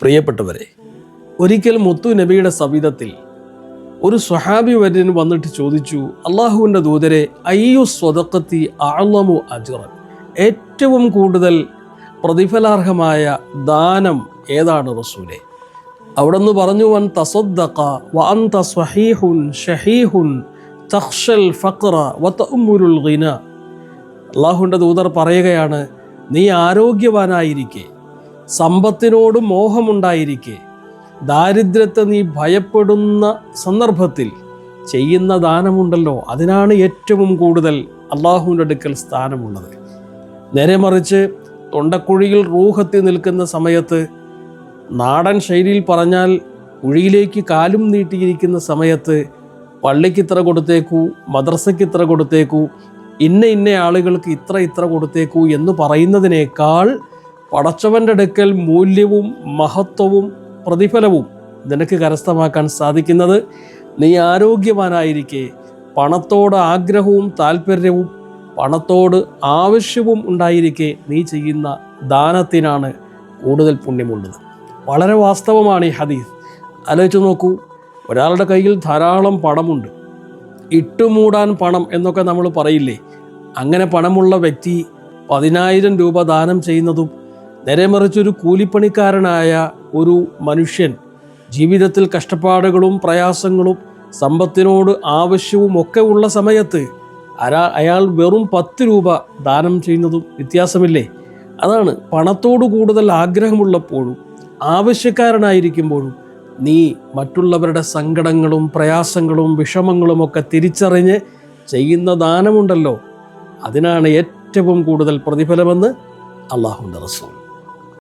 പ്രിയപ്പെട്ടവരെ ഒരിക്കൽ മുത്തു നബിയുടെ സവിധത്തിൽ ഒരു സ്വഹാബി വര്യൻ വന്നിട്ട് ചോദിച്ചു അള്ളാഹുവിന്റെ ദൂതരെ അയ്യു സ്വതക്കത്തി ആളമു അജുറൻ? ഏറ്റവും കൂടുതൽ പ്രതിഫലാർഹമായ ദാനം ഏതാണ് റസൂലെ? അവിടുന്ന് പറഞ്ഞു വൻ തസദ്ദഖ വഅന്ത സ്വഹീഹുൻ ഷഹീഹുൻ തഖ്ഷൽ ഫഖറ വതഉമുരുൽ ഗിന. അള്ളാഹുവിന്റെ ദൂതർ പറയുകയാണ് നീ ആരോഗ്യവാനായിരിക്കെ സമ്പത്തിനോട് മോഹമുണ്ടായിരിക്കെ. ദാരിദ്ര്യത്തെ നീ ഭയപ്പെടുന്ന സന്ദർഭത്തിൽ ചെയ്യുന്ന ദാനമുണ്ടല്ലോ. അതിനാണ് ഏറ്റവും കൂടുതൽ അള്ളാഹുവിന്റെ അടുക്കൽ സ്ഥാനമുള്ളത്. നേരെ മറിച്ച് തൊണ്ടക്കുഴിയിൽ റൂഹത്തി നിൽക്കുന്ന സമയത്ത് നാടൻ ശൈലിയിൽ പറഞ്ഞാൽ കുഴിയിലേക്ക് കാലും നീട്ടിയിരിക്കുന്ന സമയത്ത് പള്ളിക്ക് ഇത്ര കൊടുത്തേക്കൂ മദ്രസയ്ക്ക് ഇത്ര കൊടുത്തേക്കൂ ഇന്ന ഇന്ന ആളുകൾക്ക് ഇത്ര ഇത്ര കൊടുത്തേക്കൂ എന്ന് പറയുന്നതിനേക്കാൾ പടച്ചവന്റെ അടുക്കൽ മൂല്യവും മഹത്വവും പ്രതിഫലവും നിനക്ക് കരസ്ഥമാക്കാൻ സാധിക്കുന്നത് നീ ആരോഗ്യവാനായിരിക്കെ. പണത്തോട് ആഗ്രഹവും താല്പര്യവും പണത്തോട് ആവശ്യവും ഉണ്ടായിരിക്കെ നീ ചെയ്യുന്ന ദാനത്തിനാണ് കൂടുതൽ പുണ്യമുള്ളത്. വളരെ വാസ്തവമാണ് ഈ ഹദീസ്. ആലോചിച്ച് നോക്കൂ ഒരാളുടെ കയ്യിൽ ധാരാളം പണമുണ്ട്. ഇട്ടുമൂടാൻ പണം എന്നൊക്കെ നമ്മൾ പറയില്ലേ? അങ്ങനെ പണമുള്ള വ്യക്തി പതിനായിരം രൂപ ദാനം ചെയ്യുന്നതും നേരെ മറിച്ചൊരു കൂലിപ്പണിക്കാരനായ ഒരു മനുഷ്യൻ ജീവിതത്തിൽ കഷ്ടപ്പാടുകളും പ്രയാസങ്ങളും സമ്പത്തിനോട് ആവശ്യവും ഒക്കെ ഉള്ള സമയത്ത് അരാ അയാൾ വെറും പത്ത് രൂപ ദാനം ചെയ്യുന്നതും വ്യത്യാസമില്ലേ? അതാണ് പണത്തോട് കൂടുതൽ ആഗ്രഹമുള്ളപ്പോഴും ആവശ്യക്കാരനായിരിക്കുമ്പോഴും നീ മറ്റുള്ളവരുടെ സങ്കടങ്ങളും പ്രയാസങ്ങളും വിഷമങ്ങളും ഒക്കെ തിരിച്ചറിഞ്ഞ് ചെയ്യുന്ന ദാനമുണ്ടല്ലോ. അതിനാണ് ഏറ്റവും കൂടുതൽ പ്രതിഫലമെന്ന് അള്ളാഹുന്റെ റസൂൽ.